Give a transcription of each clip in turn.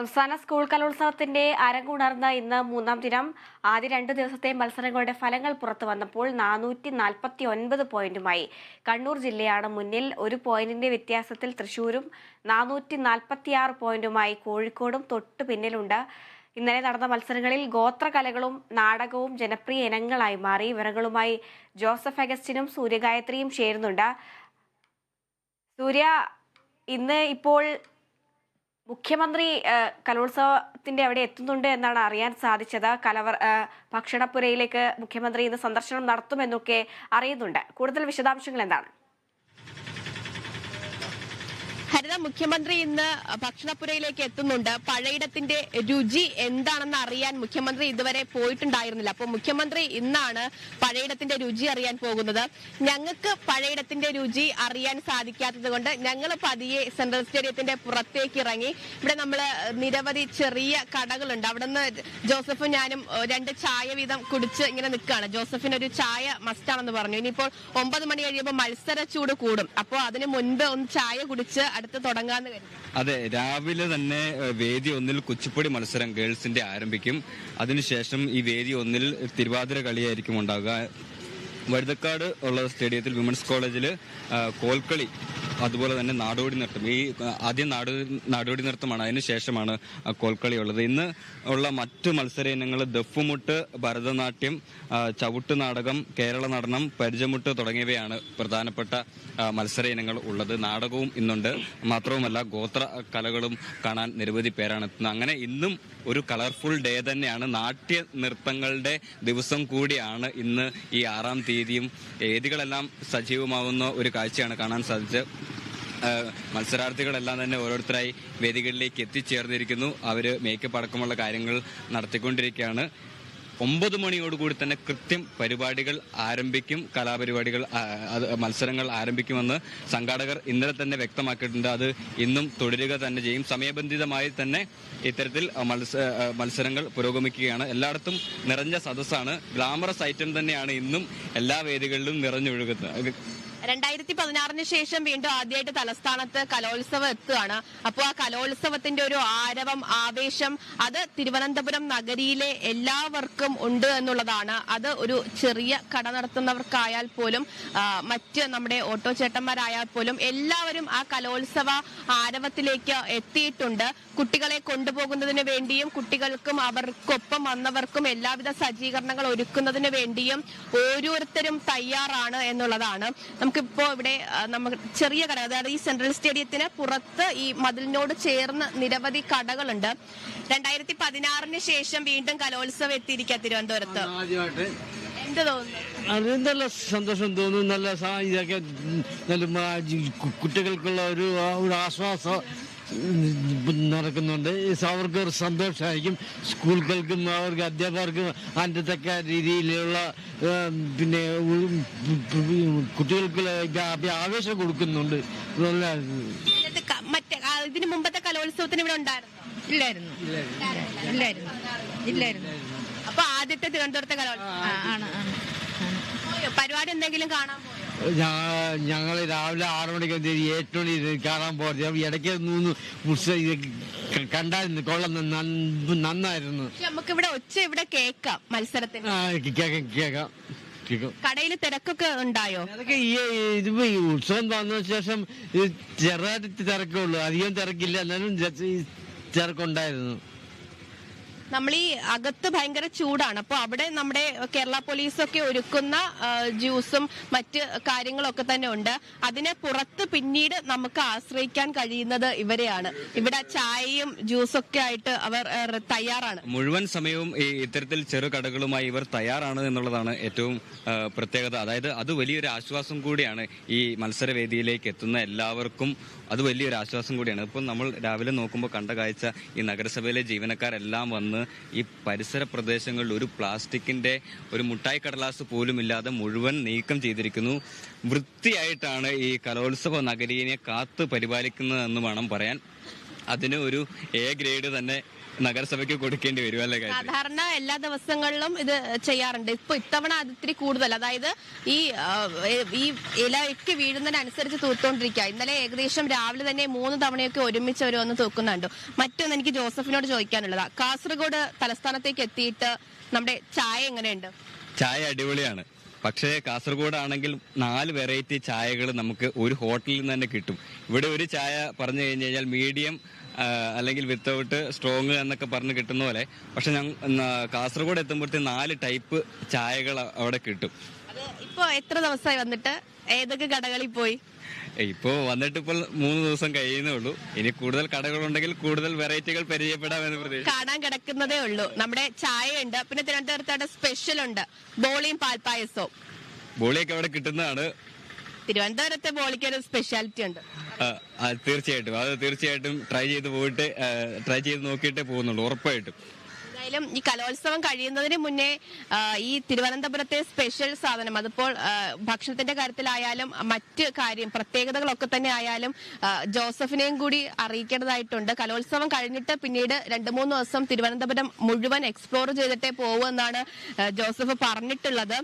സംസ്ഥാന സ്കൂൾ കലോത്സവത്തിന്റെ അരങ്ങുണർന്ന ഇന്ന് മൂന്നാം ദിനം. ആദ്യ രണ്ട് ദിവസത്തെ മത്സരങ്ങളുടെ ഫലങ്ങൾ പുറത്തു വന്നപ്പോൾ നാനൂറ്റി നാൽപ്പത്തി ഒൻപത് പോയിന്റുമായി. കണ്ണൂർ ജില്ലയാണ് മുന്നിൽ. ഒരു പോയിന്റിന്റെ വ്യത്യാസത്തിൽ തൃശൂരും നാനൂറ്റി നാൽപ്പത്തിയാറ് പോയിന്റുമായി കോഴിക്കോടും തൊട്ടു പിന്നിലുണ്ട്. ഇന്നലെ നടന്ന മത്സരങ്ങളിൽ ഗോത്രകലകളും നാടകവും ജനപ്രിയ ഇനങ്ങളായി മാറി. വിവരങ്ങളുമായി ജോസഫ് അഗസ്റ്റിനും സൂര്യഗായത്രിയും ചേരുന്നുണ്ട്. സൂര്യ ഇന്ന് ഇപ്പോൾ മുഖ്യമന്ത്രി കലോത്സവത്തിന്റെ അവിടെ എത്തുന്നുണ്ട് എന്നാണ് അറിയാൻ സാധിച്ചത്. കലവർ ഭക്ഷണപ്പുരയിലേക്ക് മുഖ്യമന്ത്രി ഇന്ന് സന്ദർശനം നടത്തുമെന്നൊക്കെ അറിയുന്നുണ്ട്. കൂടുതൽ വിശദാംശങ്ങൾ എന്താണ്? ഹരിത മുഖ്യമന്ത്രി ഇന്ന് ഭക്ഷണപ്പുരയിലേക്ക് എത്തുന്നുണ്ട്. പഴയിടത്തിന്റെ രുചി എന്താണെന്ന് അറിയാൻ മുഖ്യമന്ത്രി ഇതുവരെ പോയിട്ടുണ്ടായിരുന്നില്ല. അപ്പോൾ മുഖ്യമന്ത്രി ഇന്നാണ് പഴയിടത്തിന്റെ രുചി അറിയാൻ പോകുന്നത്. ഞങ്ങൾക്ക് പഴയിടത്തിന്റെ രുചി അറിയാൻ സാധിക്കാത്തത് കൊണ്ട് ഞങ്ങൾ പതിയെ സെൻട്രൽ സ്റ്റേഡിയത്തിന്റെ പുറത്തേക്ക് ഇറങ്ങി ഇവിടെ നമ്മൾ നിരവധി ചെറിയ കടകളുണ്ട്. അവിടെ ജോസഫും ഞാനും രണ്ട് ചായ വീതം കുടിച്ച് ഇങ്ങനെ നിൽക്കുകയാണ്. ജോസഫിന് ഒരു ചായ മസ്റ്റാണെന്ന് പറഞ്ഞു. ഇനിയിപ്പോൾ ഒമ്പത് മണി കഴിയുമ്പോൾ മത്സര ചൂട് കൂടും. അപ്പോൾ അതിന് മുൻപ് ഒന്ന് ചായ കുടിച്ച് അടുത്ത് തുടങ്ങാന്ന് കരുതി. അതെ രാവിലെ തന്നെ വേദി ഒന്നിൽ കുച്ചിപ്പുടി മത്സരം ഗേൾസിന്റെ ആരംഭിക്കും. അതിനുശേഷം ഈ വേദി ഒന്നിൽ തിരുവാതിര കളിയായിരിക്കും ഉണ്ടാകുക വഴുതക്കാട് ഉള്ള സ്റ്റേഡിയത്തിൽ വിമൻസ് കോളേജിൽ കോൽക്കളി അതുപോലെ തന്നെ നാടോടി നൃത്തം. ഈ ആദ്യം നാടോ നാടോടി നൃത്തമാണ്. അതിന് ശേഷമാണ് കോൽക്കളി ഉള്ളത്. ഇന്ന് ഉള്ള മറ്റു മത്സര ഇനങ്ങൾ ദഫുമുട്ട് ഭരതനാട്യം ചവിട്ട് നാടകം കേരള നടനം പരിചമുട്ട് തുടങ്ങിയവയാണ് പ്രധാനപ്പെട്ട മത്സര ഇനങ്ങൾ ഉള്ളത്. നാടകവും ഇന്നുണ്ട്. മാത്രവുമല്ല ഗോത്ര കലകളും കാണാൻ നിരവധി പേരാണ് എത്തുന്നത്. അങ്ങനെ ഇന്നും ഒരു കളർഫുൾ ഡേ തന്നെയാണ്. നാട്യ നൃത്തങ്ങളുടെ ദിവസം കൂടിയാണ് ഇന്ന് ഈ ആറാം തീയതിയും. വേദികളെല്ലാം സജീവമാവുന്ന ഒരു കാഴ്ചയാണ് കാണാൻ സാധിച്ചത്. മത്സരാർത്ഥികളെല്ലാം തന്നെ ഓരോരുത്തരായി വേദികളിലേക്ക് എത്തിച്ചേർന്നിരിക്കുന്നു. അവർ മേക്കപ്പ് അടക്കമുള്ള കാര്യങ്ങൾ നടത്തിക്കൊണ്ടിരിക്കുകയാണ്. ഒമ്പത് മണിയോടുകൂടി തന്നെ കൃത്യം പരിപാടികൾ ആരംഭിക്കും കലാപരിപാടികൾ മത്സരങ്ങൾ ആരംഭിക്കുമെന്ന് സംഘാടകർ ഇന്നലെ തന്നെ വ്യക്തമാക്കിയിട്ടുണ്ട്. അത് ഇന്നും തുടരുക തന്നെ ചെയ്യും. സമയബന്ധിതമായി തന്നെ ഇത്തരത്തിൽ മത്സരങ്ങൾ പുരോഗമിക്കുകയാണ്. എല്ലായിടത്തും നിറഞ്ഞ സദസ്സാണ്. ഗ്ലാമറസ് ഐറ്റം തന്നെയാണ് ഇന്നും എല്ലാ വേദികളിലും നിറഞ്ഞൊഴുകുന്നത്. രണ്ടായിരത്തി പതിനാറിന് ശേഷം വീണ്ടും ആദ്യമായിട്ട് തലസ്ഥാനത്ത് കലോത്സവം എത്തുകയാണ്. അപ്പോൾ ആ കലോത്സവത്തിന്റെ ഒരു ആരവം ആവേശം അത് തിരുവനന്തപുരം നഗരിയിലെ എല്ലാവർക്കും ഉണ്ട് എന്നുള്ളതാണ്. അത് ഒരു ചെറിയ കട നടത്തുന്നവർക്കായാൽ പോലും മറ്റ് നമ്മുടെ ഓട്ടോ ചേട്ടന്മാരായാൽ പോലും എല്ലാവരും ആ കലോത്സവ ആരവത്തിലേക്ക് എത്തിയിട്ടുണ്ട്. കുട്ടികളെ കൊണ്ടുപോകുന്നതിന് വേണ്ടിയും കുട്ടികൾക്കും അവർക്കൊപ്പം വന്നവർക്കും എല്ലാവിധ സജ്ജീകരണങ്ങൾ ഒരുക്കുന്നതിന് വേണ്ടിയും ഓരോരുത്തരും തയ്യാറാണ് എന്നുള്ളതാണ്. നമുക്കിപ്പോ ഇവിടെ നമ്മൾ നമുക്ക് ചെറിയ കടകൾ അതായത് ഈ സെൻട്രൽ സ്റ്റേഡിയത്തിന് പുറത്ത് ഈ മതിലിനോട് ചേർന്ന് നിരവധി കടകളുണ്ട്. രണ്ടായിരത്തി പതിനാറിന് ശേഷം വീണ്ടും കലോത്സവം എത്തിയിരിക്കുക തിരുവനന്തപുരത്ത്. എന്ത് തോന്നുന്നു? അത് നല്ല സന്തോഷം തോന്നും നല്ല ഇതൊക്കെ നല്ല കുട്ടികൾക്കുള്ള ഒരു ഒരു ആശ്വാസം. നടക്കുന്നുണ്ട്. അവർക്ക് ഒരു സന്തോഷമായിരിക്കും സ്കൂളുകൾക്കും അവർക്ക് അധ്യാപകർക്കും അതിന്റെ തക്ക രീതിയിലുള്ള പിന്നെ കുട്ടികൾക്ക് ആവേശം കൊടുക്കുന്നുണ്ട്. മറ്റേ ഇതിന് മുമ്പത്തെ കലോത്സവത്തിന് ഇവിടെ ഉണ്ടായിരുന്നു? ഇല്ലായിരുന്നു. ഇല്ലായിരുന്നു. ഇല്ലായിരുന്നു. അപ്പൊ ആദ്യത്തെ തിരുവനന്തപുരത്തെ കലോത്സവം. ആണ്? പരിപാടി എന്തെങ്കിലും കാണാൻ പോയോ? ഞങ്ങൾ രാവിലെ ആറു മണിക്ക് എട്ട് മണി കാണാൻ പോകരുത് ഇടയ്ക്ക് മൂന്ന് കണ്ടായിരുന്നു. കൊള്ളം. നന്ന- നന്നായിരുന്നു. നമുക്ക് ഇവിടെ ഒച്ച ഇവിടെ കേക്കാം മത്സരത്തിന് കേൾക്കാം കേക്കാം കേക്കാം കേക്കാം കടയിൽ തിരക്കൊക്കെ ഉണ്ടായോ? അതൊക്കെ ഈ ഇതിപ്പോ ഈ ഉത്സവം വന്ന ശേഷം ചെറുതായിട്ട് തിരക്കുള്ളൂ. അധികം തിരക്കില്ല. എന്നാലും തിരക്കുണ്ടായിരുന്നു. നമ്മൾ ഈ അകത്ത് ഭയങ്കര ചൂടാണ്. അപ്പൊ അവിടെ നമ്മുടെ കേരള പോലീസൊക്കെ ഒരുക്കുന്ന ജ്യൂസും മറ്റ് കാര്യങ്ങളൊക്കെ തന്നെ ഉണ്ട്. അതിനെ പുറത്ത് പിന്നീട് നമുക്ക് ആശ്രയിക്കാൻ കഴിയുന്നത് ഇവരെയാണ്. ഇവിടെ ചായയും ജ്യൂസൊക്കെ ആയിട്ട് അവർ തയ്യാറാണ്. മുഴുവൻ സമയവും ഈ ഇത്തരത്തിൽ ചെറുകടകളുമായി ഇവർ തയ്യാറാണ് എന്നുള്ളതാണ് ഏറ്റവും പ്രത്യേകത. അതായത് അത് വലിയൊരു ആശ്വാസം കൂടിയാണ് ഈ മത്സരവേദിയിലേക്ക് എത്തുന്ന എല്ലാവർക്കും. അത് വലിയൊരു ആശ്വാസം കൂടിയാണ്. ഇപ്പം നമ്മൾ രാവിലെ നോക്കുമ്പോൾ കണ്ട കാഴ്ച ഈ നഗരസഭയിലെ ജീവനക്കാരെല്ലാം വന്ന് ഈ പരിസര പ്രദേശങ്ങളിൽ ഒരു പ്ലാസ്റ്റിക്കിന്റെ ഒരു മുട്ടായി കടലാസ് പോലും ഇല്ലാതെ മുഴുവൻ നീക്കം ചെയ്തിരിക്കുന്നു. വൃത്തിയായിട്ടാണ് ഈ കലോത്സവ നഗരീനെ കാത്തു പരിപാലിക്കുന്നതെന്ന് വേണം പറയാൻ. അതിന് ഒരു എ ഗ്രേഡ് തന്നെ നഗരസഭയ്ക്ക് കൊടുക്കേണ്ടി വരും അല്ലേ സാധാരണ എല്ലാ ദിവസങ്ങളിലും ഇത് ചെയ്യാറുണ്ട്. ഇപ്പൊ ഇത്തവണ അത് ഇത്തിരി കൂടുതൽ. അതായത് ഈ ഈ ഇലയ്ക്ക് വീഴുന്നതിനനുസരിച്ച് തൂത്തോണ്ടിരിക്കുക ഇന്നലെ ഏകദേശം രാവിലെ തന്നെ മൂന്ന് തവണയൊക്കെ ഒരുമിച്ച് അവർ വന്ന് തൂക്കുന്നുണ്ട്. മറ്റൊന്ന് എനിക്ക് ജോസഫിനോട് ചോദിക്കാനുള്ളതാ. കാസർഗോഡ് തലസ്ഥാനത്തേക്ക് എത്തിയിട്ട് നമ്മുടെ ചായ എങ്ങനെയുണ്ട്? ചായ അടിപൊളിയാണ്. പക്ഷേ കാസർഗോഡ് ആണെങ്കിൽ നാല് വെറൈറ്റി ചായകൾ നമുക്ക് ഒരു ഹോട്ടലിൽ നിന്ന് തന്നെ കിട്ടും. ഇവിടെ ഒരു ചായ പറഞ്ഞു കഴിഞ്ഞു കഴിഞ്ഞാൽ മീഡിയം അല്ലെങ്കിൽ വിത്തൗട്ട് സ്ട്രോങ് എന്നൊക്കെ പറഞ്ഞ് കിട്ടുന്ന പോലെ. പക്ഷെ ഞങ്ങൾ കാസർഗോഡ് എത്തുമ്പോഴത്തെ നാല് ടൈപ്പ് ചായകൾ അവിടെ കിട്ടും. ഇപ്പോ എത്ര ദിവസമായി വന്നിട്ട്? ഏതൊക്കെ കടകളിൽ പോയി? ഇപ്പോൾ വന്നിട്ട് ഇപ്പോൾ മൂന്ന് ദിവസം കഴിയുന്നേ ഉള്ളൂ. ഇനി കൂടുതൽ കടകൾ ഉണ്ടെങ്കിൽ കൂടുതൽ വെറൈറ്റികൾ പരിചയപ്പെടാമെന്ന് പ്രതീക്ഷ കാണാൻ കിടക്കുന്നതേ ഉള്ളൂ. നമ്മുടെ ചായ ഉണ്ട് പിന്നെ തിരുവനന്തപുരത്തോടെ സ്പെഷ്യൽ ഉണ്ട് ബോളിയും പാൽപ്പായസവും. ബോളിയൊക്കെ അവിടെ കിട്ടുന്നതാണ്. തിരുവനന്തപുരത്തെ ബോളിക്ക് ഒരു സ്പെഷ്യാലിറ്റി ഉണ്ട്. ആ, ആ, തീർച്ചയായിട്ടും. അത് തീർച്ചയായിട്ടും ട്രൈ ചെയ്ത് പോയിട്ട് ട്രൈ ചെയ്ത് നോക്കിയിട്ടേ പോകുന്നുള്ളൂ ഉറപ്പായിട്ടും. എന്തായാലും ഈ കലോത്സവം കഴിയുന്നതിന് മുന്നേ ഈ തിരുവനന്തപുരത്തെ സ്പെഷ്യൽ സാധനം അതിപ്പോൾ ഭക്ഷണത്തിന്റെ കാര്യത്തിലായാലും മറ്റ് കാര്യം പ്രത്യേകതകളൊക്കെ തന്നെ ആയാലും ജോസഫിനെയും കൂടി അറിയിക്കേണ്ടതായിട്ടുണ്ട്. കലോത്സവം കഴിഞ്ഞിട്ട് പിന്നീട് രണ്ടു മൂന്ന് ദിവസം തിരുവനന്തപുരം മുഴുവൻ എക്സ്പ്ലോർ ചെയ്തിട്ടേ പോകൂ എന്നാണ് ജോസഫ് പറഞ്ഞിട്ടുള്ളത്.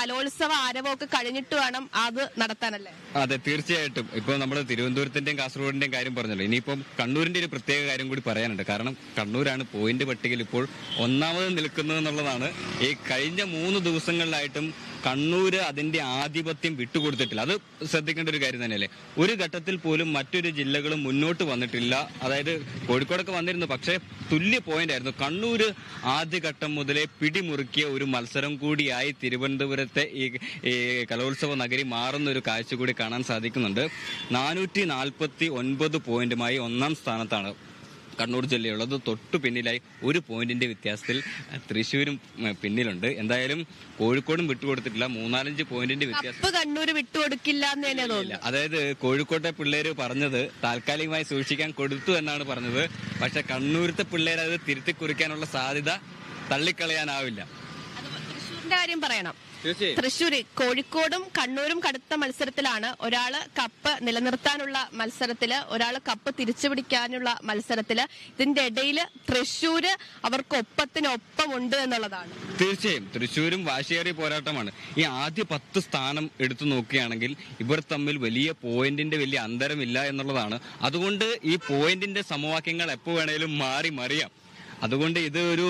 കലോത്സവ ആരവമൊക്കെ കഴിഞ്ഞിട്ട് വേണം അത് നടത്താനല്ലേ? അതെ തീർച്ചയായിട്ടും. ഇപ്പൊ നമ്മൾ തിരുവനന്തപുരത്തിന്റെയും കാസർഗോഡിന്റെയും കാര്യം പറഞ്ഞല്ലോ. ഇനിയിപ്പം കണ്ണൂരിന്റെ ഒരു പ്രത്യേക കാര്യം കൂടി പറയാനുണ്ട്. കാരണം കണ്ണൂരാണ് പോയിന്റ് പട്ടികയിൽ ഇപ്പോൾ ഒന്നാമത് നിൽക്കുന്നത് എന്നുള്ളതാണ്. ഈ കഴിഞ്ഞ മൂന്ന് ദിവസങ്ങളിലായിട്ടും കണ്ണൂര് അതിന്റെ ആധിപത്യം വിട്ടുകൊടുത്തിട്ടില്ല. അത് ശ്രദ്ധിക്കേണ്ട ഒരു കാര്യം തന്നെയല്ലേ? ഒരു ഘട്ടത്തിൽ പോലും മറ്റൊരു ജില്ലകളും മുന്നോട്ട് വന്നിട്ടില്ല. അതായത് കോഴിക്കോടൊക്കെ വന്നിരുന്നു പക്ഷേ തുല്യ പോയിന്റ് ആയിരുന്നു. കണ്ണൂര് ആദ്യഘട്ടം മുതലേ പിടിമുറുക്കിയ ഒരു മത്സരം കൂടിയായി തിരുവനന്തപുരത്തെ ഈ കലോത്സവ നഗരി മാറുന്ന ഒരു കാഴ്ച കൂടി കാണാൻ സാധിക്കുന്നുണ്ട്. നാനൂറ്റി നാൽപ്പത്തി ഒൻപത് പോയിന്റുമായി ഒന്നാം സ്ഥാനത്താണ്. കണ്ണൂർ ജില്ലയുള്ളത് തൊട്ടു പിന്നിലായി ഒരു പോയിന്റിന്റെ വ്യത്യാസത്തിൽ തൃശ്ശൂരും പിന്നിലുണ്ട്. എന്തായാലും കോഴിക്കോടും വിട്ടുകൊടുത്തിട്ടില്ല. മൂന്നാലഞ്ച് പോയിന്റിന്റെ വ്യത്യാസം കണ്ണൂര് വിട്ടുകൊടുക്കില്ല അതായത് കോഴിക്കോട്ടെ പിള്ളേര് പറഞ്ഞത് താൽക്കാലികമായി സൂക്ഷിക്കാൻ കൊടുത്തു എന്നാണ് പറഞ്ഞത്. പക്ഷെ കണ്ണൂരത്തെ പിള്ളേരത് തിരുത്തി കുറിക്കാനുള്ള സാധ്യത തള്ളിക്കളയാനാവില്ല. അത് കാര്യം പറയണം. തൃശ്ശൂര് കോഴിക്കോടും കണ്ണൂരും കടുത്ത മത്സരത്തിലാണ് ഒരാൾ കപ്പ് നിലനിർത്താനുള്ള മത്സരത്തിൽ ഒരാൾ കപ്പ് തിരിച്ചുപിടിക്കാനുള്ള മത്സരത്തിൽ. ഇതിന്റെ ഇടയിൽ തൃശ്ശൂര് അവർക്ക് ഒപ്പത്തിനൊപ്പം ഉണ്ട് എന്നുള്ളതാണ്. തീർച്ചയായും. തൃശ്ശൂരും വാശിയേറിയ പോരാട്ടമാണ്. ഈ ആദ്യ പത്ത് സ്ഥാനം എടുത്തു നോക്കുകയാണെങ്കിൽ ഇവർ തമ്മിൽ വലിയ പോയിന്റിന്റെ വലിയ അന്തരമില്ല എന്നുള്ളതാണ്. അതുകൊണ്ട് ഈ പോയിന്റിന്റെ സമവാക്യങ്ങൾ എപ്പോ വേണേലും മാറി മറിയാം. അതുകൊണ്ട് ഇത് ഒരു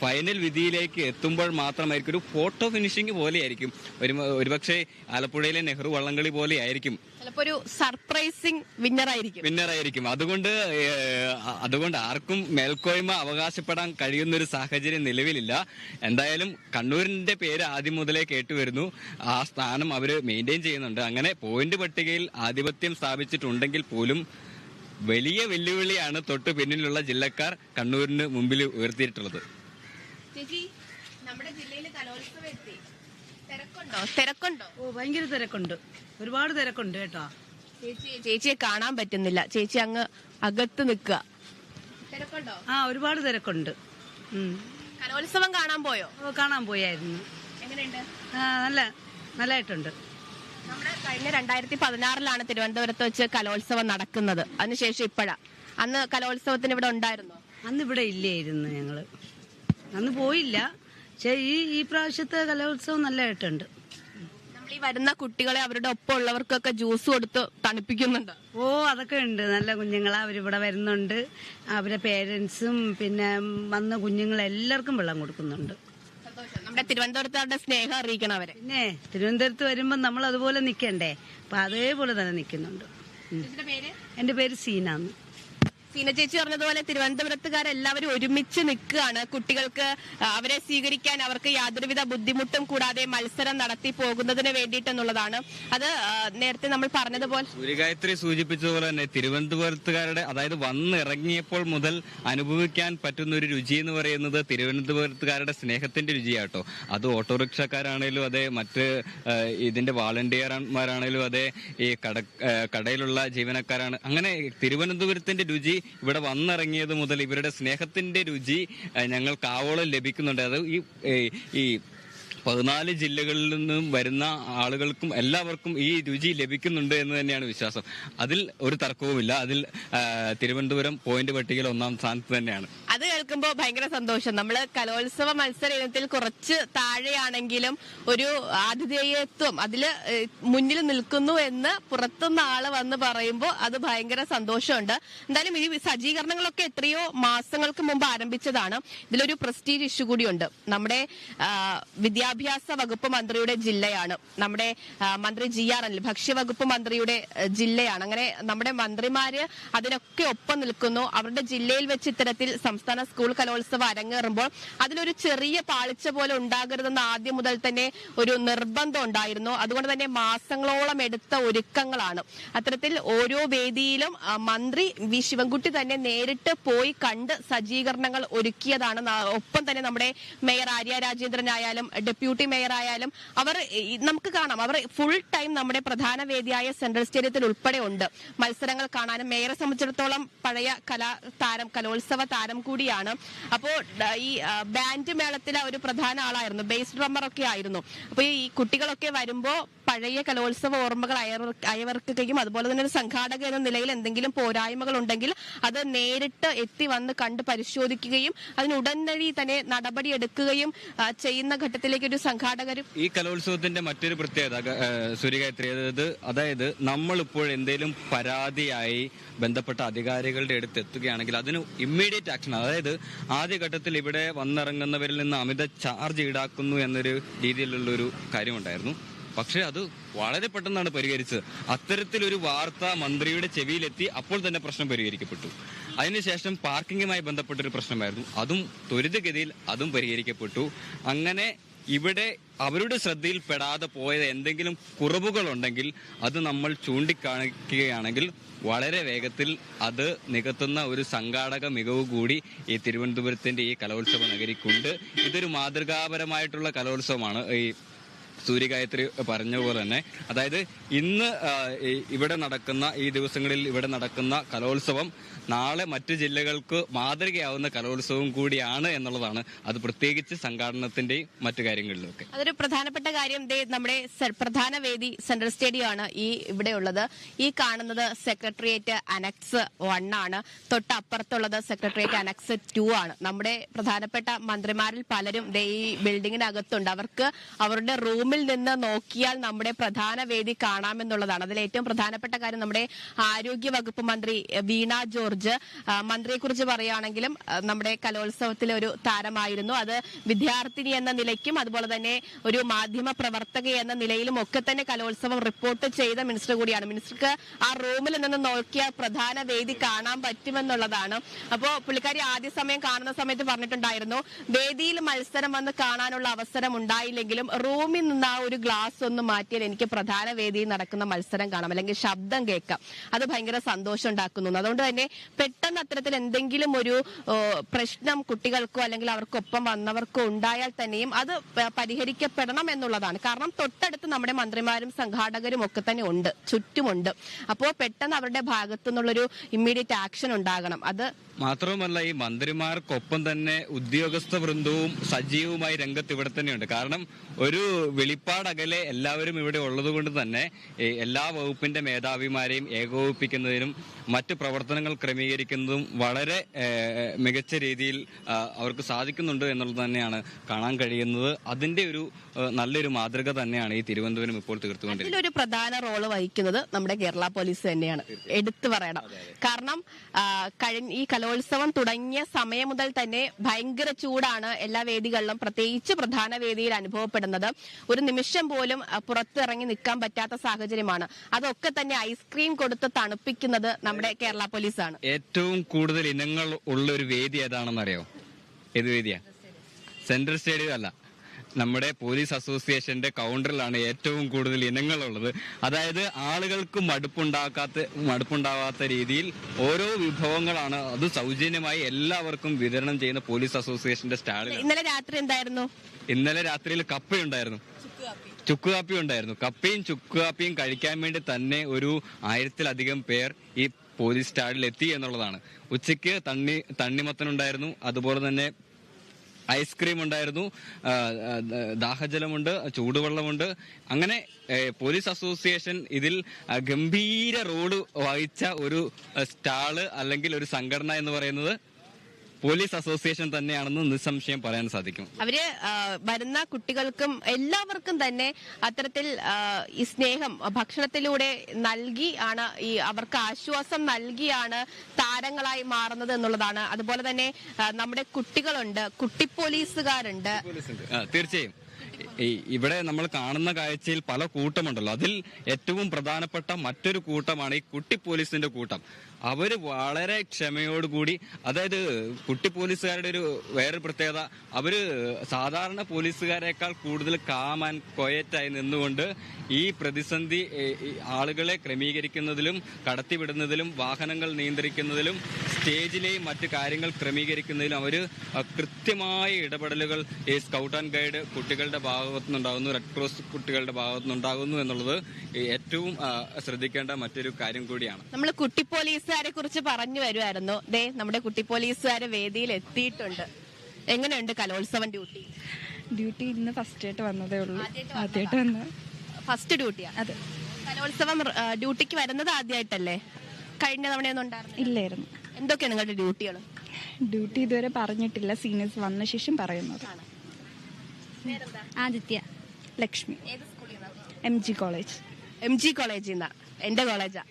ഫൈനൽ വിധിയിലേക്ക് എത്തുമ്പോൾ മാത്രമായിരിക്കും ഒരു ഫോട്ടോ ഫിനിഷിംഗ് പോലെയായിരിക്കും. ഒരു ഒരുപക്ഷെ ആലപ്പുഴയിലെ നെഹ്റു വള്ളംകളി പോലെ ആയിരിക്കും ചിലപ്പോ ഒരു സർപ്രൈസിംഗ് വിന്നർ ആയിരിക്കും. വിന്നറായിരിക്കും അതുകൊണ്ട് അതുകൊണ്ട് ആർക്കും മേൽക്കോയ്മ അവകാശപ്പെടാൻ കഴിയുന്ന ഒരു സാഹചര്യം നിലവിലില്ല. എന്തായാലും കണ്ണൂരിന്റെ പേര് ആദ്യം മുതലേ കേട്ടുവരുന്നു ആ സ്ഥാനം അവർ മെയിന്റെയിൻ ചെയ്യുന്നുണ്ട്. അങ്ങനെ പോയിന്റ് പട്ടികയിൽ ആധിപത്യം സ്ഥാപിച്ചിട്ടുണ്ടെങ്കിൽ പോലും വലിയ വെല്ലുവിളിയാണ് തൊട്ട് പിന്നിലുള്ള ജില്ലക്കാർ കണ്ണൂരിന് മുമ്പിൽ ഉയർത്തിയിട്ടുള്ളത്. ചേച്ചി നമ്മുടെ ജില്ലയിൽ കലോത്സവം എത്തി. തിരക്കുണ്ടോ? തിരക്കുണ്ടോ? ഓ ഭയങ്കര തിരക്കുണ്ട്. ഒരുപാട് തിരക്കുണ്ട് കേട്ടോ. ചേച്ചി ചേച്ചിയെ കാണാൻ പറ്റുന്നില്ല. ചേച്ചി അങ്ങ് അകത്ത് നിൽക്കുക. തിരക്കുണ്ടോ? ആ ഒരുപാട് തിരക്കുണ്ട്. ഉം. കലോത്സവം കാണാൻ പോയോ? ഓ കാണാൻ പോയായിരുന്നു. എങ്ങനെയുണ്ട്? ആ നല്ല നല്ലതായിട്ടുണ്ട് നമ്മുടെ കഴിഞ്ഞ രണ്ടായിരത്തി പതിനാറിലാണ് തിരുവനന്തപുരത്ത് വെച്ച് കലോത്സവം നടക്കുന്നത്. അതിനുശേഷം ഇപ്പോഴാ. അന്ന് കലോത്സവത്തിന് ഇവിടെ ഉണ്ടായിരുന്നോ? അന്ന് ഇവിടെ ഇല്ലായിരുന്നു ഞങ്ങൾ. അന്ന് പോയില്ല. പക്ഷെ ഈ ഈ പ്രാവശ്യത്തെ കലോത്സവം നല്ലതായിട്ടുണ്ട്. നമ്മൾ ഈ വരുന്ന കുട്ടികളെ അവരുടെ ഒപ്പം ഉള്ളവർക്കൊക്കെ ജ്യൂസ് കൊടുത്ത് തണുപ്പിക്കുന്നുണ്ട്. ഓ അതൊക്കെ ഉണ്ട്. നല്ല കുഞ്ഞുങ്ങളാ അവരിവിടെ വരുന്നുണ്ട്. അവരെ പേരൻസും പിന്നെ വന്ന കുഞ്ഞുങ്ങളെല്ലാവർക്കും വെള്ളം കൊടുക്കുന്നുണ്ട്. നമ്മുടെ തിരുവനന്തപുരത്തവരുടെ സ്നേഹം അറിയിക്കണം അവരെ. പിന്നെ തിരുവനന്തപുരത്ത് വരുമ്പോൾ നമ്മൾ അതുപോലെ നിൽക്കണ്ടേ അപ്പൊ അതേപോലെ തന്നെ നിൽക്കുന്നുണ്ട് എന്റെ പേര് സീനാന്ന്. സീന ചേച്ചി പറഞ്ഞതുപോലെ തിരുവനന്തപുരത്തുകാരെല്ലാവരും ഒരുമിച്ച് നിൽക്കുകയാണ്. കുട്ടികൾക്ക് അവരെ സ്വീകരിക്കാൻ അവർക്ക് യാതൊരുവിധ ബുദ്ധിമുട്ടും കൂടാതെ മത്സരം നടത്തി പോകുന്നതിന് വേണ്ടിയിട്ടെന്നുള്ളതാണ്. അത് നേരത്തെ നമ്മൾ പറഞ്ഞതുപോലെ സൂര്യഗായത്രി സൂചിപ്പിച്ചതുപോലെ തന്നെ തിരുവനന്തപുരത്തുകാരുടെ അതായത് വന്നിറങ്ങിയപ്പോൾ മുതൽ അനുഭവിക്കാൻ പറ്റുന്ന ഒരു രുചി എന്ന് പറയുന്നത് തിരുവനന്തപുരത്തുകാരുടെ സ്നേഹത്തിന്റെ രുചിയാട്ടോ. അത് ഓട്ടോറിക്ഷക്കാരാണേലും അതെ മറ്റ് ഇതിന്റെ വാളണ്ടിയർമാരാണേലും അതെ ഈ കട കടയിലുള്ള ജീവനക്കാരാണ്. അങ്ങനെ തിരുവനന്തപുരത്തിന്റെ രുചി ഇവിടെ വന്നിറങ്ങിയത് മുതൽ ഇവരുടെ സ്നേഹത്തിന്റെ രുചി ഞങ്ങൾ ഞങ്ങൾക്ക് ആവോളം ലഭിക്കുന്നുണ്ട്. അത് ഈ പതിനാല് ജില്ലകളിൽ നിന്നും വരുന്ന ആളുകൾക്കും എല്ലാവർക്കും ഈ രുചി ലഭിക്കുന്നുണ്ട് എന്ന് തന്നെയാണ് വിശ്വാസം. അതിൽ ഒരു തർക്കവുമില്ല. അതിൽ തിരുവനന്തപുരം പോയിന്റ് പട്ടികയിൽ ഒന്നാം സ്ഥാനത്ത് തന്നെയാണ്. അത് കേൾക്കുമ്പോൾ ഭയങ്കര സന്തോഷം. നമ്മൾ കലോത്സവ മത്സര ഇനത്തിൽ കുറച്ച് താഴെയാണെങ്കിലും ഒരു ആതിഥേയത്വം അതിൽ മുന്നിൽ നിൽക്കുന്നു എന്ന് പുറത്തുനിന്ന് ആൾ വന്ന് പറയുമ്പോൾ അത് ഭയങ്കര സന്തോഷമുണ്ട്. എന്തായാലും ഈ സജ്ജീകരണങ്ങളൊക്കെ എത്രയോ മാസങ്ങൾക്ക് മുമ്പ് ആരംഭിച്ചതാണ്. ഇതിലൊരു പ്രസ്റ്റീജ് ഇഷ്യൂ കൂടിയുണ്ട്. നമ്മുടെ ആ, വിദ്യാഭ്യാസ വകുപ്പ് മന്ത്രിയുടെ ജില്ലയാണ്. നമ്മുടെ മന്ത്രി ജി ആർ അനിൽ ഭക്ഷ്യവകുപ്പ് മന്ത്രിയുടെ ജില്ലയാണ്. അങ്ങനെ നമ്മുടെ മന്ത്രിമാര് അതിനൊക്കെ ഒപ്പം നിൽക്കുന്നു. അവരുടെ ജില്ലയിൽ വെച്ച് ഇത്തരത്തിൽ സംസ്ഥാന സ്കൂൾ കലോത്സവം അരങ്ങേറുമ്പോൾ അതിലൊരു ചെറിയ പാളിച്ച പോലെ ഉണ്ടാകരുതെന്ന് ആദ്യം മുതൽ തന്നെ ഒരു നിർബന്ധം ഉണ്ടായിരുന്നു. അതുകൊണ്ട് തന്നെ മാസങ്ങളോളം എടുത്ത ഒരുക്കങ്ങളാണ്. അത്തരത്തിൽ ഓരോ വേദിയിലും മന്ത്രി വി. ശിവൻകുട്ടി തന്നെ നേരിട്ട് പോയി കണ്ട് സജ്ജീകരണങ്ങൾ ഒരുക്കിയതാണ്. ഒപ്പം തന്നെ നമ്മുടെ മേയർ ആര്യ രാജേന്ദ്രനായാലും ഡെപ്യൂട്ടി മേയർ ആയാലും അവർ നമുക്ക് കാണാം അവർ ഫുൾ ടൈം നമ്മുടെ പ്രധാന വേദിയായ സെൻട്രൽ സ്റ്റേഡിയത്തിൽ ഉൾപ്പെടെ ഉണ്ട്. മത്സരങ്ങൾ കാണാനും മേയറെ സംബന്ധിച്ചിടത്തോളം പഴയ കലാ താരം കലോത്സവ താരം കൂടിയാണ്. അപ്പോ ഈ ബാൻഡ് മേളത്തിലെ ഒരു പ്രധാന ആളായിരുന്നു ബേസ് ഡ്രമ്മർ ഒക്കെ ആയിരുന്നു. അപ്പൊ ഈ കുട്ടികളൊക്കെ വരുമ്പോ പഴയ കലോത്സവ ഓർമ്മകൾ അയവർ- അയവർക്കുകയും അതുപോലെ തന്നെ ഒരു സംഘാടക എന്ന നിലയിൽ എന്തെങ്കിലും പോരായ്മകൾ ഉണ്ടെങ്കിൽ അത് നേരിട്ട് എത്തി വന്ന് കണ്ട് പരിശോധിക്കുകയും അതിനുടനടി തന്നെ നടപടിയെടുക്കുകയും ചെയ്യുന്ന ഘട്ടത്തിലേക്ക് ഒരു സംഘാടകരും ഈ കലോത്സവത്തിന്റെ മറ്റൊരു പ്രത്യേകത സൂര്യഗായത്രി അതായത് നമ്മൾ ഇപ്പോൾ എന്തെങ്കിലും പരാതിയായി ബന്ധപ്പെട്ട അധികാരികളുടെ അടുത്ത് എത്തുകയാണെങ്കിൽ അതിന് ഇമ്മീഡിയറ്റ് ആക്ഷൻ അതായത് ആദ്യഘട്ടത്തിൽ ഇവിടെ വന്നിറങ്ങുന്നവരിൽ നിന്ന് അമിത ചാർജ് ഈടാക്കുന്നു എന്നൊരു രീതിയിലുള്ള ഒരു കാര്യമുണ്ടായിരുന്നു. പക്ഷേ അത് വളരെ പെട്ടെന്നാണ് പരിഹരിച്ചത്. അത്തരത്തിലൊരു വാർത്ത മന്ത്രിയുടെ ചെവിയിലെത്തി അപ്പോൾ തന്നെ പ്രശ്നം പരിഹരിക്കപ്പെട്ടു. അതിനുശേഷം പാർക്കിങ്ങുമായി ബന്ധപ്പെട്ടൊരു പ്രശ്നമായിരുന്നു. അതും ത്വരിതഗതിയിൽ അതും പരിഹരിക്കപ്പെട്ടു. അങ്ങനെ ഇവിടെ അവരുടെ ശ്രദ്ധയിൽപ്പെടാതെ പോയത് എന്തെങ്കിലും കുറവുകൾ ഉണ്ടെങ്കിൽ അത് നമ്മൾ ചൂണ്ടിക്കാണിക്കുകയാണെങ്കിൽ വളരെ വേഗത്തിൽ അത് നികത്തുന്ന ഒരു സംഘാടക മികവ് കൂടി ഈ തിരുവനന്തപുരത്തിന്റെ ഈ കലോത്സവ നഗരിക്കുണ്ട്. ഇതൊരു മാതൃകാപരമായിട്ടുള്ള കലോത്സവമാണ്. ഈ സൂര്യഗായത്രി പറഞ്ഞ പോലെ തന്നെ. അതായത് ഇന്ന് ഇവിടെ നടക്കുന്ന ഈ ദിവസങ്ങളിൽ ഇവിടെ നടക്കുന്ന കലോത്സവം നാളെ മറ്റു ജില്ലകൾക്ക് മാതൃകയാവുന്ന കലോത്സവം കൂടിയാണ് എന്നുള്ളതാണ്. അത് പ്രത്യേകിച്ച് സംഘാടനത്തിന്റെയും മറ്റു കാര്യങ്ങളിലും ഒക്കെ അതൊരു പ്രധാനപ്പെട്ട കാര്യം നമ്മുടെ പ്രധാന വേദി സെൻട്രൽ സ്റ്റേഡിയം ആണ് ഈ ഇവിടെ ഉള്ളത്. ഈ കാണുന്നത് സെക്രട്ടേറിയറ്റ് അനക്സ് വൺ ആണ്. തൊട്ടപ്പുറത്തുള്ളത് സെക്രട്ടേറിയറ്റ് അനക്സ് ടു ആണ്. നമ്മുടെ പ്രധാനപ്പെട്ട മന്ത്രിമാരിൽ പലരും ഈ ബിൽഡിങ്ങിനകത്തുണ്ട്. അവർക്ക് അവരുടെ റൂമിൽ നിന്ന് നോക്കിയാൽ നമ്മുടെ പ്രധാന വേദി കാണാമെന്നുള്ളതാണ്. അതിൽ ഏറ്റവും പ്രധാനപ്പെട്ട കാര്യം നമ്മുടെ ആരോഗ്യ വകുപ്പ് മന്ത്രി വീണ ജോർജ്. മന്ത്രിയെ കുറിച്ച് പറയുകയാണെങ്കിലും നമ്മുടെ കലോത്സവത്തിലെ ഒരു താരമായിരുന്നു. അത് വിദ്യാർത്ഥിനി എന്ന നിലയ്ക്കും അതുപോലെ തന്നെ ഒരു മാധ്യമ പ്രവർത്തക എന്ന നിലയിലും ഒക്കെ തന്നെ കലോത്സവം റിപ്പോർട്ട് ചെയ്ത മിനിസ്റ്റർ കൂടിയാണ്. മിനിസ്റ്റർക്ക് ആ റൂമിൽ നിന്ന് നോക്കിയാൽ പ്രധാന വേദി കാണാൻ പറ്റുമെന്നുള്ളതാണ്. അപ്പോ പുള്ളിക്കാരി ആദ്യ സമയം കാണുന്ന സമയത്ത് പറഞ്ഞിട്ടുണ്ടായിരുന്നു വേദിയിൽ മത്സരം വന്ന് കാണാനുള്ള അവസരം ഉണ്ടായില്ലെങ്കിലും റൂമിൽ നിന്ന് ആ ഒരു ഗ്ലാസ് ഒന്ന് മാറ്റിയാൽ എനിക്ക് പ്രധാന വേദിയിൽ നടക്കുന്ന മത്സരം കാണാം. അല്ലെങ്കിൽ ശബ്ദം കേൾക്കാം. അത് ഭയങ്കര സന്തോഷം ഉണ്ടാക്കുന്നു. അതുകൊണ്ട് തന്നെ പെട്ടെന്ന് അത്തരത്തിൽ എന്തെങ്കിലും ഒരു പ്രശ്നം കുട്ടികൾക്കോ അല്ലെങ്കിൽ അവർക്കൊപ്പം വന്നവർക്കോ ഉണ്ടായാൽ തന്നെയും അത് പരിഹരിക്കപ്പെടണം എന്നുള്ളതാണ്. കാരണം തൊട്ടടുത്ത് നമ്മുടെ മന്ത്രിമാരും സംഘാടകരും ഒക്കെ തന്നെ ഉണ്ട്. ചുറ്റുമുണ്ട്. അപ്പോൾ പെട്ടെന്ന് അവരുടെ ഭാഗത്തു നിന്നുള്ളൊരു ഇമ്മീഡിയറ്റ് ആക്ഷൻ ഉണ്ടാകണം. അത് മാത്രവുമല്ല ഈ മന്ത്രിമാർക്കൊപ്പം തന്നെ ഉദ്യോഗസ്ഥ വൃന്ദവും സജീവമായി രംഗത്ത് ഇവിടെ തന്നെയുണ്ട്. കാരണം ഒരു വെളിപ്പാടകലെ എല്ലാവരും ഇവിടെ ഉള്ളത് കൊണ്ട് തന്നെ എല്ലാ വകുപ്പിന്റെ മേധാവിമാരെയും ഏകോപിപ്പിക്കുന്നതിനും മറ്റ് പ്രവർത്തനങ്ങൾ ക്രമീകരിക്കുന്നതും വളരെ മികച്ച രീതിയിൽ അവർക്ക് സാധിക്കുന്നുണ്ട് എന്നുള്ളത് തന്നെയാണ് കാണാൻ കഴിയുന്നത്. അതിന്റെ ഒരു നല്ലൊരു മാതൃക തന്നെയാണ് ഈ തിരുവനന്തപുരം ഇപ്പോൾ തീർത്തുകൊണ്ടിരിക്കുന്നത്. ഇതിലൊരു പ്രധാന റോൾ വഹിക്കുന്നത് നമ്മുടെ കേരള പോലീസ് തന്നെയാണ്. എടുത്തു പറയണം. കാരണം കഴിഞ്ഞ ഈ കലോത്സവം തുടങ്ങിയ സമയം മുതൽ തന്നെ ഭയങ്കര ചൂടാണ് എല്ലാ വേദികളിലും. പ്രത്യേകിച്ച് പ്രധാന വേദിയിൽ അനുഭവപ്പെടുന്നത്. ഒരു നിമിഷം പോലും പുറത്തിറങ്ങി നിൽക്കാൻ പറ്റാത്ത സാഹചര്യമാണ്. അതൊക്കെ തന്നെ ഐസ്ക്രീം കൊടുത്ത് തണുപ്പിക്കുന്നത് നമ്മുടെ കേരള പോലീസാണ്. ഏറ്റവും കൂടുതൽ ഇനങ്ങൾ ഉള്ള ഒരു വേദി ഏതാണെന്ന് അറിയോ ഏത് വേദിയാ? സെൻട്രൽ സ്റ്റേഡിയം അല്ല. നമ്മുടെ പോലീസ് അസോസിയേഷന്റെ കൗണ്ടറിലാണ് ഏറ്റവും കൂടുതൽ ഇനങ്ങളുള്ളത്. അതായത് ആളുകൾക്ക് മടുപ്പുണ്ടാക്കാത്ത മടുപ്പുണ്ടാവാത്ത രീതിയിൽ ഓരോ വിഭവങ്ങളാണ് അത് സൗജന്യമായി എല്ലാവർക്കും വിതരണം ചെയ്യുന്ന പോലീസ് അസോസിയേഷന്റെ സ്റ്റാളിൽ ഇന്നലെ രാത്രി എന്തായിരുന്നു? ഇന്നലെ രാത്രിയിൽ കപ്പയുണ്ടായിരുന്നു ചുക്ക് കാപ്പി. ഉണ്ടായിരുന്നു. കപ്പയും ചുക്ക് കാപ്പിയും കഴിക്കാൻ വേണ്ടി തന്നെ ഒരു ആയിരത്തിലധികം പേർ ഈ പോലീസ് സ്റ്റാളിൽ എത്തി എന്നുള്ളതാണ്. ഉച്ചയ്ക്ക് തണ്ണി തണ്ണിമത്തനുണ്ടായിരുന്നു അതുപോലെ തന്നെ ഐസ്ക്രീം ഉണ്ടായിരുന്നു ദാഹജലമുണ്ട് ചൂടുവെള്ളമുണ്ട്. അങ്ങനെ പോലീസ് അസോസിയേഷൻ ഇതിൽ ഗംഭീര റോഡ് വഹിച്ച ഒരു സ്റ്റാൾ അല്ലെങ്കിൽ ഒരു സംഘടന എന്ന് പറയുന്നത് പോലീസ് അസോസിയേഷൻ തന്നെയാണെന്ന് നിസ്സംശയം പറയാൻ സാധിക്കും. അവർ വരുന്ന കുട്ടികൾക്കും എല്ലാവർക്കും തന്നെ അത്തരത്തിൽ ഈ സ്നേഹം ഭക്ഷണത്തിലൂടെ നൽകി ആണ് ഈ അവർക്ക് ആശ്വാസം നൽകിയാണ് താരങ്ങളായി മാറുന്നത് എന്നുള്ളതാണ്. അതുപോലെ തന്നെ നമ്മുടെ കുട്ടികളുണ്ട് കുട്ടി പോലീസുകാരുണ്ട്. തീർച്ചയായും. ഇവിടെ നമ്മൾ കാണുന്ന കാഴ്ചയിൽ പല കൂട്ടമുണ്ടല്ലോ. അതിൽ ഏറ്റവും പ്രധാനപ്പെട്ട മറ്റൊരു കൂട്ടമാണ് ഈ കുട്ടി പോലീസിന്റെ കൂട്ടം. അവർ വളരെ ക്ഷമയോടുകൂടി അതായത് കുട്ടി പോലീസുകാരുടെ ഒരു വേറൊരു പ്രത്യേകത അവർ സാധാരണ പോലീസുകാരെക്കാൾ കൂടുതൽ കാം ആൻഡ് കൊയറ്റായി നിന്നുകൊണ്ട് ഈ പ്രതിസന്ധി ആളുകളെ ക്രമീകരിക്കുന്നതിലും കടത്തിവിടുന്നതിലും വാഹനങ്ങൾ നിയന്ത്രിക്കുന്നതിലും സ്റ്റേജിലെയും മറ്റു കാര്യങ്ങൾ ക്രമീകരിക്കുന്നതിലും അവർ കൃത്യമായ ഇടപെടലുകൾ ഈ സ്കൗട്ട് ആൻഡ് ഗൈഡ് കുട്ടികളുടെ ഭാഗത്തുനിന്നുണ്ടാകുന്നു റെഡ് ക്രോസ് കുട്ടികളുടെ ഭാഗത്തുനിന്നുണ്ടാകുന്നു എന്നുള്ളത് ഏറ്റവും ശ്രദ്ധിക്കേണ്ട മറ്റൊരു കാര്യം കൂടിയാണ്. നമ്മൾ കുട്ടി പോലീസുകാരെ കുറിച്ച് പറഞ്ഞു വരുമായിരുന്നു ദേ നമ്മുടെ കുട്ടി പോലീസുകാര് വേദിയിൽ എത്തിയിട്ടുണ്ട്. എങ്ങനെയുണ്ട് കലോത്സവം ഡ്യൂട്ടി? ഡ്യൂട്ടി ഇന്ന് ഫസ്റ്റ് ആയിട്ട് വന്നതേ ഉള്ളൂ. ആദ്യമായിട്ട് വന്ന. ഫസ്റ്റ് ഡ്യൂട്ടിയാ? അതെ. കലോത്സവം ഡ്യൂട്ടിക്ക് വരുന്നത് ആദ്യമായിട്ടല്ലേ കഴിഞ്ഞ തവണയൊന്നും ഉണ്ടായിരുന്നു ഇല്ലായിരുന്നു. എന്തൊക്കെയാണ് നിങ്ങളുടെ ഡ്യൂട്ടികൾ ഡ്യൂട്ടി ഇതുവരെ പറഞ്ഞിട്ടില്ല. സീനിയേഴ്സ് വന്ന ശേഷം പറയുന്നത്. Aditya. Lakshmi. M G college. M G കോളേജിൽ നിന്നാ എന്റെ കോളേജാ.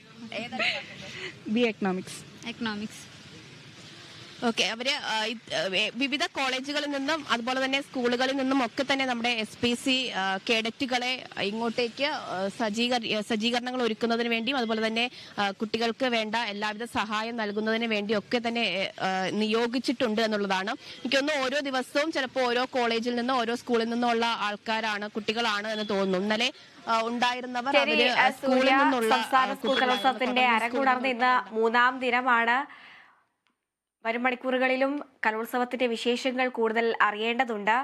ಬಿ ಎಕನಾಮಿಕ್ಸ್ ಎಕನಾಮಿಕ್ಸ್ ഓക്കെ അവർ വിവിധ കോളേജുകളിൽ നിന്നും അതുപോലെ തന്നെ സ്കൂളുകളിൽ നിന്നും ഒക്കെ തന്നെ നമ്മുടെ എസ് പി സി കേഡറ്റുകളെ ഇങ്ങോട്ടേക്ക് സജ്ജീകര സജ്ജീകരണങ്ങൾ ഒരുക്കുന്നതിന് വേണ്ടിയും അതുപോലെ തന്നെ കുട്ടികൾക്ക് വേണ്ട എല്ലാവിധ സഹായം നൽകുന്നതിന് വേണ്ടിയും ഒക്കെ തന്നെ നിയോഗിച്ചിട്ടുണ്ട് എന്നുള്ളതാണ്. എനിക്കൊന്ന് ഓരോ ദിവസവും ചിലപ്പോൾ ഓരോ കോളേജിൽ നിന്നും ഓരോ സ്കൂളിൽ നിന്നുള്ള ആൾക്കാരാണ് കുട്ടികളാണ് എന്ന് തോന്നുന്നു. ഇന്നലെ ഉണ്ടായിരുന്നവർ സ്കൂളിൽ നിന്നുള്ള സംസ്ഥാന സ്കൂൾ. കലോത്സവത്തിന്റെ അരങ്ങുണർന്ന് ഇന്ന് മൂന്നാം ദിനമാണ്. വരും മണിക്കൂറുകളിലും കലോത്സവത്തിന്റെ വിശേഷങ്ങൾ കൂടുതൽ അറിയേണ്ടതുണ്ട്.